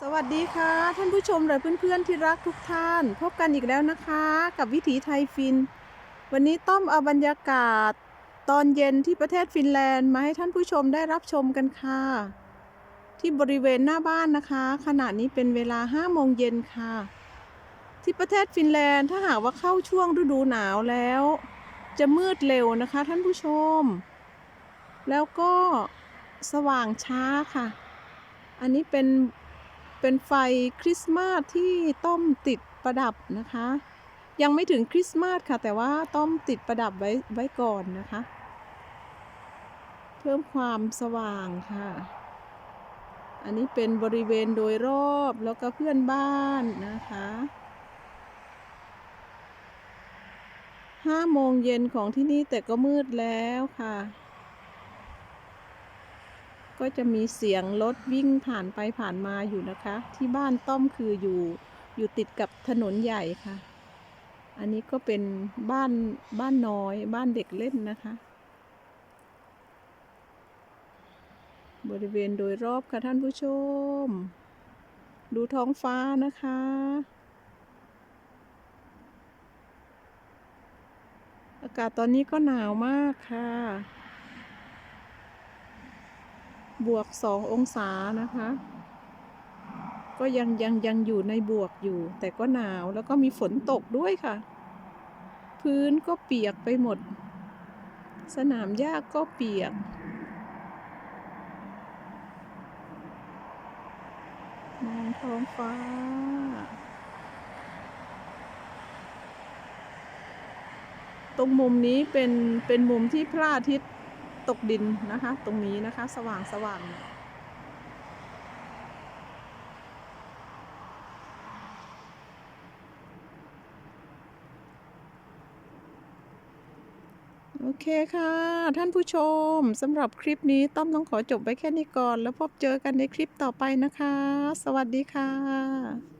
สวัสดีค่ะ ท่านผู้ชมและเพื่อนๆที่รักทุกท่าน พบกันอีกแล้วนะคะ กับวิถีไทยฟิน วันนี้ต้อมเอาบรรยากาศ ตอนเย็นที่ประเทศฟินแลนด์มาให้ท่านผู้ชมได้รับชมกันค่ะ ที่บริเวณหน้าบ้านนะคะ ขณะนี้เป็นเวลา5โมงเย็นค่ะ ที่ประเทศฟินแลนด์ถ้าหากว่าเข้าช่วงฤดูหนาวแล้ว จะมืดเร็วนะคะ ท่านผู้ชม แล้วก็สว่างช้าค่ะ อันนี้เป็น เป็นไฟคริสต์มาสที่ต้มติดประดับนะคะ ยังไม่ถึงคริสต์มาสค่ะ แต่ว่าต้มติดประดับไว้ไว้ก่อนนะคะ เพิ่มความสว่างค่ะ อันนี้เป็นบริเวณโดยรอบแล้วก็เพื่อนบ้านนะคะห้าโมงเย็นของที่นี่แต่ก็มืดแล้วค่ะ ก็จะมีเสียงรถวิ่งผ่านไปผ่านมาอยู่นะคะ ที่บ้านต้อมคืออยู่อยู่ติดกับถนนใหญ่ค่ะ อันนี้ก็เป็นบ้านบ้านน้อยบ้านเด็กเล่นนะคะ บริเวณโดยรอบค่ะท่านผู้ชม ดูท้องฟ้านะคะอากาศตอนนี้ก็หนาวมากค่ะ บวกสององศานะคะ ก็ยังยังยังอยู่ในบวกอยู่ แต่ก็หนาวแล้วก็มีฝนตกด้วยค่ะ พื้นก็เปียกไปหมด สนามหญ้าก็เปียก มองท้องฟ้าตรงมุมนี้เป็นเป็นมุมที่พระอาทิตย์ ตกดินนะคะ ตรงนี้นะคะ สว่างสว่างโอเคค่ะ ท่านผู้ชมสำหรับคลิปนี้ต้อมต้องขอจบไว้แค่นี้ก่อน แล้วพบเจอกันในคลิปต่อไปนะคะ สวัสดีค่ะ